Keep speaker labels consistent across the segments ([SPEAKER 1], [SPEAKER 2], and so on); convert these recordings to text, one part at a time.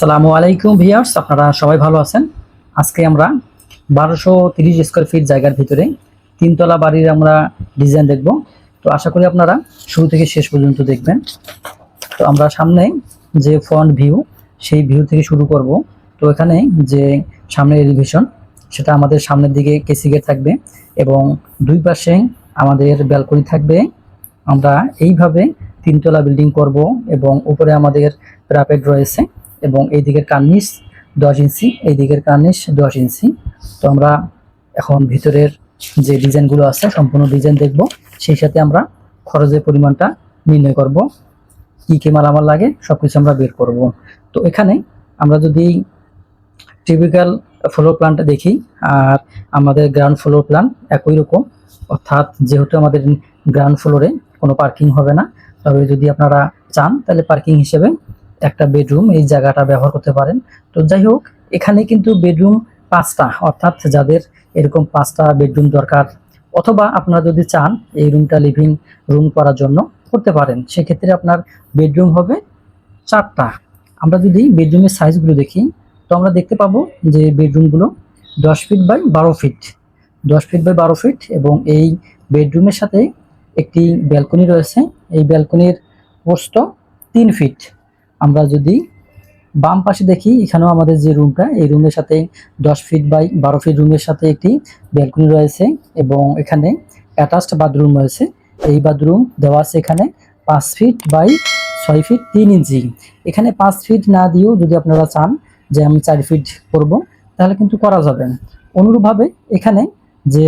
[SPEAKER 1] আসসালামু আলাইকুম ভিয়ার্স আপনারা সবাই ভালো আছেন আজকে আমরা বারোশো তিরিশ স্কোয়ার ফিট জায়গার ভিতরে তিনতলা বাড়ির আমরা ডিজাইন দেখব তো আশা করি আপনারা শুরু থেকে শেষ পর্যন্ত দেখবেন তো আমরা সামনে যে ফ্রন্ট ভিউ সেই ভিউ থেকে শুরু করব তো এখানে যে সামনে এলিভেশন সেটা আমাদের সামনের দিকে কেসি গেট থাকবে এবং দুই পাশে আমাদের ব্যালকনি থাকবে আমরা এইভাবে তিনতলা বিল্ডিং করব এবং উপরে আমাদের প্রাপেড রয়েছে এবং এই দিকের কার্নিস দশ ইঞ্চি এই দিকের কার্নিস দশ ইঞ্চি তো আমরা এখন ভিতরের যে ডিজাইনগুলো আছে সম্পূর্ণ ডিজাইন দেখব সেই সাথে আমরা খরচের পরিমাণটা নির্ণয় করব কি কী মালামাল লাগে সব কিছু আমরা বের করব তো এখানে আমরা যদি টিপিক্যাল ফ্লোর প্ল্যানটা দেখি আর আমাদের গ্রাউন্ড ফ্লোর প্ল্যান একই রকম অর্থাৎ যেহেতু আমাদের গ্রাউন্ড ফ্লোরে কোনো পার্কিং হবে না তবে যদি আপনারা চান তাহলে পার্কিং হিসেবে একটা বেডরুম এই জায়গাটা ব্যবহার করতে পারেন তো যাই হোক এখানে কিন্তু বেডরুম পাঁচটা অর্থাৎ যাদের এরকম পাঁচটা বেডরুম দরকার অথবা আপনারা যদি চান এই রুমটা লিভিং রুম করার জন্য করতে পারেন সেক্ষেত্রে আপনার বেডরুম হবে চারটা আমরা যদি বেডরুমের সাইজগুলো দেখি তো আমরা দেখতে পাবো যে বেডরুমগুলো দশ ফিট বাই বারো ফিট দশ ফিট বাই বারো ফিট এবং এই বেডরুমের সাথে একটি ব্যালকনি রয়েছে এই ব্যালকনির প্রস্ত তিন ফিট আমরা যদি বাম পাশে দেখি এখানেও আমাদের যে রুমটা এই রুমের সাথে দশ ফিট বাই বারো ফিট রুমের সাথে একটি ব্যালকনি রয়েছে এবং এখানে অ্যাটাচড বাথরুম রয়েছে এই বাথরুম দেওয়া আছে এখানে পাঁচ ফিট বাই ছয় ফিট তিন ইঞ্চি এখানে পাঁচ ফিট না দিয়েও যদি আপনারা চান যে আমি চার ফিট করব তাহলে কিন্তু করা যাবে অনুরূপভাবে এখানে যে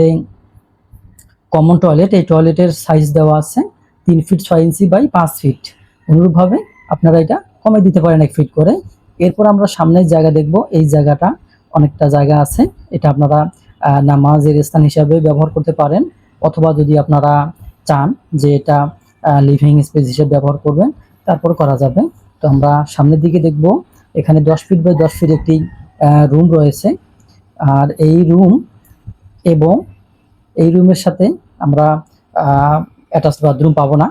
[SPEAKER 1] কমন টয়লেট এই টয়লেটের সাইজ দেওয়া আছে তিন ফিট ছয় ইঞ্চি বাই পাঁচ ফিট অনুরূপভাবে আপনারা এটা কমে দিতে পারেন এক ফিট করে এরপর আমরা সামনের জায়গা দেখব এই জায়গাটা অনেকটা জায়গা আছে এটা আপনারা নামাজের স্থান হিসাবে ব্যবহার করতে পারেন অথবা যদি আপনারা চান যে এটা লিভিং স্পেস হিসেবে ব্যবহার করবেন তারপর করা যাবে তো আমরা সামনের দিকে দেখব এখানে দশ ফিট বাই দশ ফিট একটি রুম রয়েছে আর এই রুম এবং এই রুমের সাথে আমরা অ্যাটাচ বাথরুম পাবো না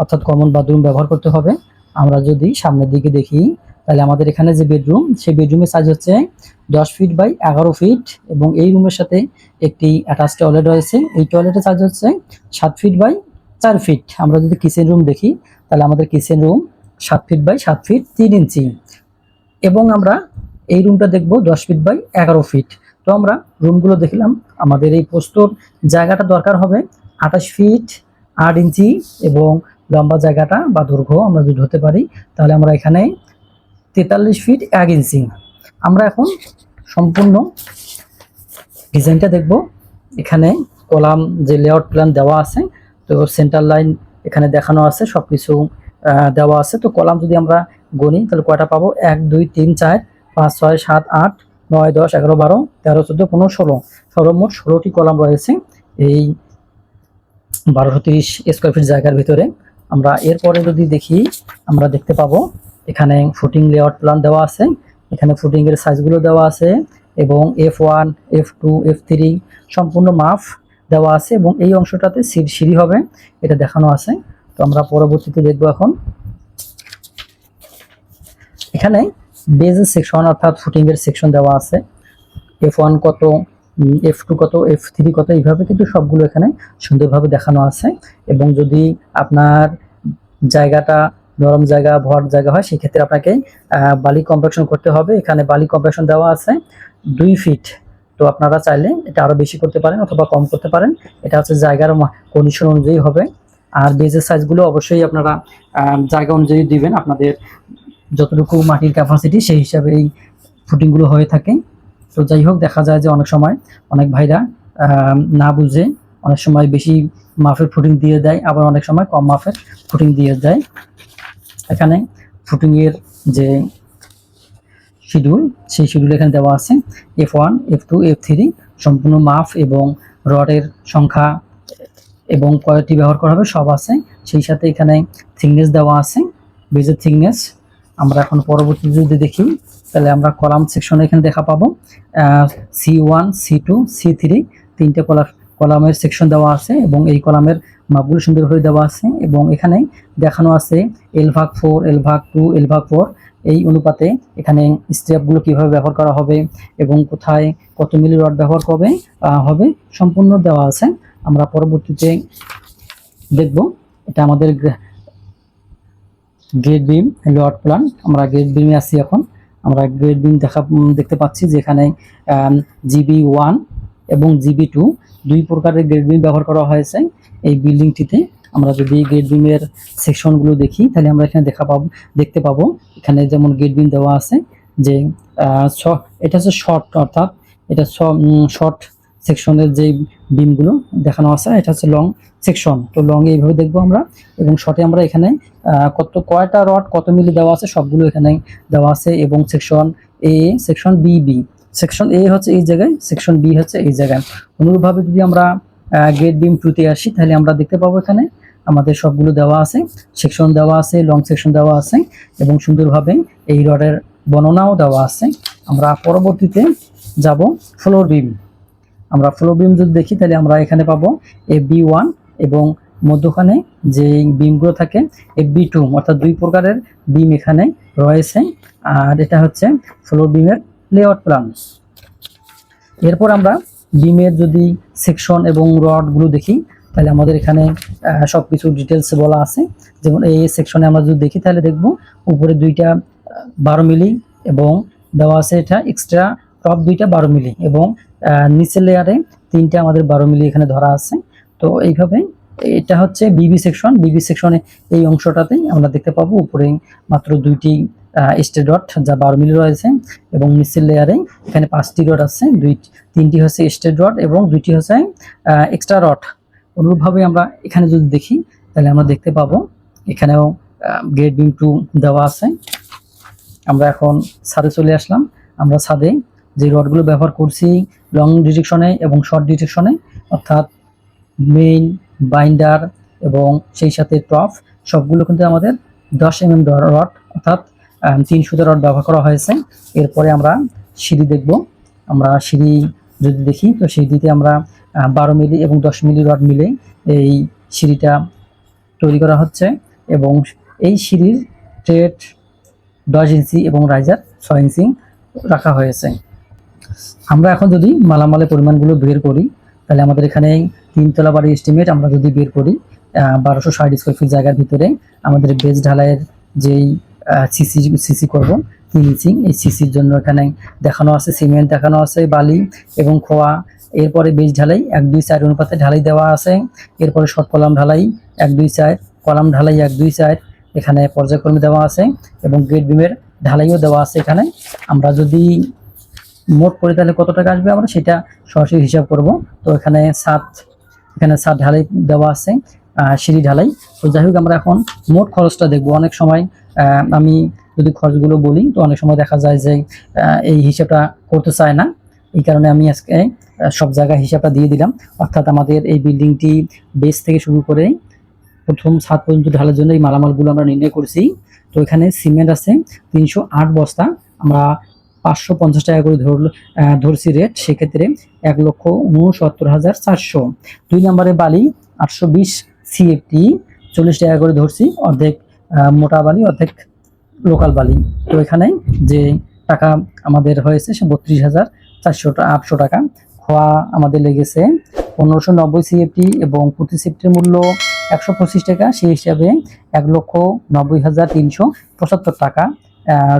[SPEAKER 1] অর্থাৎ কমন বাথরুম ব্যবহার করতে হবে আমরা যদি সামনের দিকে দেখি তাহলে আমাদের এখানে যে বেডরুম সেই বেডরুমের সাইজ হচ্ছে দশ ফিট বাই এগারো ফিট এবং এই রুমের সাথে একটি অ্যাটাচ টয়লেট রয়েছে এই টয়লেটের সাইজ হচ্ছে সাত ফিট বাই চার ফিট আমরা যদি কিচেন রুম দেখি তাহলে আমাদের কিচেন রুম সাত ফিট বাই সাত ফিট তিন ইঞ্চি এবং আমরা এই রুমটা দেখব দশ ফিট বাই এগারো ফিট তো আমরা রুমগুলো দেখলাম আমাদের এই পোস্তর জায়গাটা দরকার হবে আঠাশ ফিট আট ইঞ্চি এবং লম্বা জায়গাটা বা দৈর্ঘ্য আমরা যদি ধরতে পারি তাহলে আমরা এখানে তেতাল্লিশ ফিট এক ইঞ্চি আমরা এখন সম্পূর্ণ ডিজাইনটা দেখব এখানে কলাম যে লেআউট প্ল্যান দেওয়া আছে তো সেন্টার লাইন এখানে দেখানো আছে সব কিছু দেওয়া আছে তো কলাম যদি আমরা গণি তাহলে কয়টা পাবো এক দুই তিন চার পাঁচ ছয় সাত আট নয় দশ এগারো বারো তেরো চোদ্দো পনেরো ষোলো সর্বমোট ষোলোটি কলাম রয়েছে এই বারোশো তিরিশ স্কোয়ার ফিট জায়গার ভিতরে আমরা এরপরে যদি দেখি আমরা দেখতে পাবো এখানে ফুটিং লেআউট প্ল্যান দেওয়া আছে এখানে ফুটিংয়ের সাইজগুলো দেওয়া আছে এবং F one F two F three সম্পূর্ণ মাপ দেওয়া আছে এবং এই অংশটাতে সিঁড়ি সিঁড়ি হবে এটা দেখানো আছে তো আমরা পরবর্তীতে দেখব এখন এখানে বেজ সেকশন অর্থাৎ ফুটিংয়ের সেকশন দেওয়া আছে এফ ওয়ান কত এফ টু কত এফ থ্রি কত এইভাবে কিন্তু সবগুলো এখানে সুন্দরভাবে দেখানো আছে এবং যদি আপনার জায়গাটা নরম জায়গা ভর জায়গা হয় সেক্ষেত্রে আপনাকে বালি কম্প্রেশন করতে হবে এখানে বালি কম্প্রেশন দেওয়া আছে দুই ফিট তো আপনারা চাইলে এটা আরও বেশি করতে পারেন অথবা কম করতে পারেন এটা হচ্ছে জায়গার কন্ডিশন অনুযায়ী হবে আর বেজের সাইজগুলো অবশ্যই আপনারা জায়গা অনুযায়ী দিবেন আপনাদের যতটুকু মাটির ক্যাপাসিটি সেই হিসাবে এই ফুটিংগুলো হয়ে থাকে তো যাই হোক দেখা যায় যে অনেক সময় অনেক ভাইরা না বুঝে অনেক সময় বেশি মাফের ফুটিং দিয়ে দেয় আবার অনেক সময় কম মাফের ফুটিং দিয়ে দেয় এখানে ফুটিংয়ের যে শিডিউল সেই শিডিউল এখানে দেওয়া আছে F one F two F three সম্পূর্ণ মাফ এবং রডের সংখ্যা এবং কয়টি ব্যবহার করা হবে সব আছে সেই সাথে এখানে থিকনেস দেওয়া আছে বেজের থিকনেস আমরা এখন পরবর্তী যদি দেখি তাহলে আমরা কলাম সেকশনে এখানে দেখা পাবো C one C two C three তিনটে কলা কলামের সেকশন দেওয়া আছে এবং এই কলামের মাপগুলো সুন্দরভাবে দেওয়া আছে এবং এখানে দেখানো আছে এল ভাগ ফোর এল ভাগ টু এল ভাগ ফোর এই অনুপাতে এখানে স্টেপগুলো কিভাবে ব্যবহার করা হবে এবং কোথায় কত মিলি রড ব্যবহার করবে হবে সম্পূর্ণ দেওয়া আছে আমরা পরবর্তীতে দেখব এটা আমাদের গ্রেট বিম লোয়ার প্ল্যান আমরা গ্রেড বিমে আছি এখন আমরা গ্রেট বিম দেখা দেখতে পাচ্ছি যেখানে জিবি ওয়ান এবং জিবি টু দুই প্রকারের গ্রেট বিম ব্যবহার করা হয়েছে এই বিল্ডিংটিতে আমরা যদি গেট বিমের সেকশনগুলো দেখি তাহলে আমরা এখানে দেখা পাবো দেখতে পাবো এখানে যেমন গেট বিম দেওয়া আছে যে এটা হচ্ছে শর্ট অর্থাৎ এটা শর্ট সেকশনের যে বিমগুলো দেখানো আছে এটা হচ্ছে লং সেকশন তো লং এইভাবে দেখবো আমরা এবং শর্টে আমরা এখানে কত কয়টা রড কত মিলি দেওয়া আছে সবগুলো এখানে দেওয়া আছে এবং section A section B B section এ হচ্ছে এই জায়গায় সেকশন বি হচ্ছে এই জায়গায় অনুরূপভাবে যদি আমরা গেট বিম টুতে আসি তাহলে আমরা দেখতে পাবো এখানে আমাদের সবগুলো দেওয়া আছে সেকশন দেওয়া আছে লং সেকশন দেওয়া আছে এবং সুন্দরভাবে এই রডের বর্ণনাও দেওয়া আছে আমরা পরবর্তীতে যাব ফ্লোর বিম আমরা ফ্লো বিম যদি দেখি তাহলে আমরা এখানে পাবো এ বি ওয়ান এবং মধ্যখানে যে বিমগুলো থাকে এ বি টু অর্থাৎ দুই প্রকারের বিম এখানে রয়েছে আর এটা হচ্ছে ফ্লো বিমের লেআউট প্ল্যান এরপর আমরা বিমের যদি সেকশন এবং রডগুলো দেখি তাহলে আমাদের এখানে সব কিছু ডিটেলস বলা আছে যেমন এই সেকশনে আমরা যদি দেখি তাহলে দেখব উপরে দুইটা বারো মিলি এবং দেওয়া আছে এটা এক্সট্রা টপ দুইটা বারো মিলি এবং নিচের লেয়ারে তিনটা আমাদের বারো মিলি এখানে ধরা আছে তো এইভাবে এটা হচ্ছে বিবি সেকশন বিবি সেকশনে এই অংশটাতেই আমরা দেখতে পাবো উপরে মাত্র দুইটি স্টে ডট যা বারো মিলি রয়েছে এবং নিচের লেয়ারে এখানে পাঁচটি ডট আছে দুই তিনটি হচ্ছে স্টে ডট এবং দুইটি হচ্ছে এক্সট্রা রড অনুরূপভাবে আমরা এখানে যদি দেখি তাহলে আমরা দেখতে পাবো এখানেও গেট বিম টু দেওয়া আছে আমরা এখন ছাদে চলে আসলাম আমরা ছাদে যে রডগুলো ব্যবহার করছি লং ডিটেকশনে এবং শর্ট ডিটেকশনে অর্থাৎ মেইন বাইন্ডার এবং সেই সাথে টফ সবগুলো কিন্তু আমাদের দশ এম এম রড অর্থাৎ তিন সুতো রড ব্যবহার করা হয়েছে এরপরে আমরা সিঁড়ি দেখব আমরা সিঁড়ি যদি দেখি তো সিঁড়িতে আমরা বারো মিলি এবং দশ মিলি রড মিলে এই সিঁড়িটা তৈরি করা হচ্ছে এবং এই সিঁড়ির ট্রেড দশ ইঞ্চি এবং রাইজার ছয় ইঞ্চি রাখা হয়েছে আমরা এখন যদি মালামালের পরিমাণগুলো বের করি তাহলে আমাদের এখানে তিনতলা বাড়ির এস্টিমেট আমরা যদি বের করি বারোশো ষাট স্কোয়ার ফিট জায়গার ভিতরে আমাদের বেস ঢালাইয়ের যেই সিসি সিসি করবো তিন এই সিসির জন্য এখানে দেখানো আছে সিমেন্ট দেখানো আছে বালি এবং খোয়া এরপরে বেজ ঢালাই এক দুই চার অনুপাতে ঢালাই দেওয়া আছে এরপরে শর্ট কলাম ঢালাই এক দুই চার কলাম ঢালাই এক দুই চার এখানে পর্যায়ক্রমে দেওয়া আছে এবং গেট বিমের ঢালাইও দেওয়া আছে এখানে আমরা যদি মোট করে তাহলে কত টাকা আসবে আমরা সেটা সরাসরি হিসাব করব তো এখানে সাত এখানে সাত ঢালাই দেওয়া আছে সিঁড়ি ঢালাই তো যাই হোক আমরা এখন মোট খরচটা দেখব অনেক সময় আমি যদি খরচগুলো বলি তো অনেক সময় দেখা যায় যে এই হিসাবটা করতে চায় না এই কারণে আমি আজকে সব জায়গায় হিসাবটা দিয়ে দিলাম অর্থাৎ আমাদের এই বিল্ডিংটি বেস থেকে শুরু করে প্রথম সাত পর্যন্ত ঢালার জন্য এই মালামালগুলো আমরা নির্ণয় করেছি তো এখানে সিমেন্ট আছে তিনশো বস্তা আমরা পাঁচশো পঞ্চাশ টাকা করে ধরল ধরছি রেট সেক্ষেত্রে এক লক্ষ উনসত্তর হাজার চারশো দুই নম্বরে বালি আটশো বিশ সিএফটি চল্লিশ টাকা করে ধরছি অর্ধেক মোটা বালি অর্ধেক লোকাল বালি তো এখানে যে টাকা আমাদের হয়েছে সে বত্রিশ হাজার চারশো আটশো টাকা খোয়া আমাদের লেগেছে পনেরোশো নব্বই সিএফটি এবং প্রতি সিফটির মূল্য একশো পঁচিশ টাকা সেই হিসাবে এক লক্ষ নব্বই হাজার তিনশো পঁচাত্তর টাকা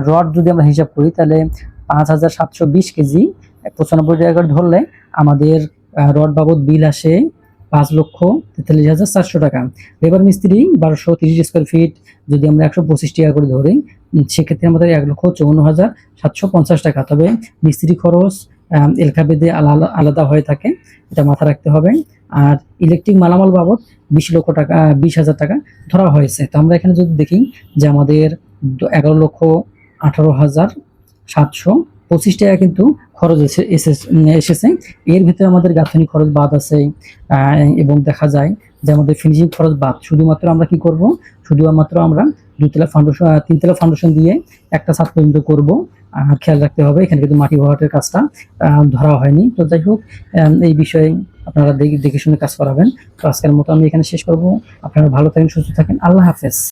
[SPEAKER 1] রড যদি আমরা হিসাব করি তাহলে পাঁচ হাজার সাতশো বিশ কেজি পঁচানব্বই টাকা করে ধরলে আমাদের রড বাবদ বিল আসে পাঁচ লক্ষ তেতাল্লিশ হাজার চারশো টাকা লেবার মিস্ত্রি বারোশো তিরিশ স্কোয়ার ফিট যদি আমরা একশো পঁচিশ টাকা করে ধরি সেক্ষেত্রে আমাদের এক লক্ষ চৌন্ন হাজার সাতশো পঞ্চাশ টাকা তবে মিস্ত্রি খরচ বেদে আলাদা আলাদা হয়ে থাকে এটা মাথা রাখতে হবে আর ইলেকট্রিক মালামাল বাবদ বিশ লক্ষ টাকা বিশ হাজার টাকা ধরা হয়েছে তো আমরা এখানে যদি দেখি যে আমাদের এগারো লক্ষ আঠারো হাজার সাতশো পঁচিশ টাকা কিন্তু খরচ এসেছে এর ভিতরে আমাদের গাঁথনি খরচ বাদ আছে এবং দেখা যায় যে আমাদের ফিনিশিং খরচ বাদ শুধুমাত্র আমরা কি করব শুধুমাত্র আমরা দুতলা ফাউন্ডেশন তিনতলা ফাউন্ডেশন দিয়ে একটা ছাদ পর্যন্ত করবো খেয়াল রাখতে হবে এখানে কিন্তু মাটি ভরাটের কাজটা ধরা হয়নি তো যাই হোক এই বিষয়ে আপনারা দেখে শুনে কাজ করাবেন তো আজকের মতো আমি এখানে শেষ করব আপনারা ভালো থাকেন সুস্থ থাকেন আল্লাহ হাফেজ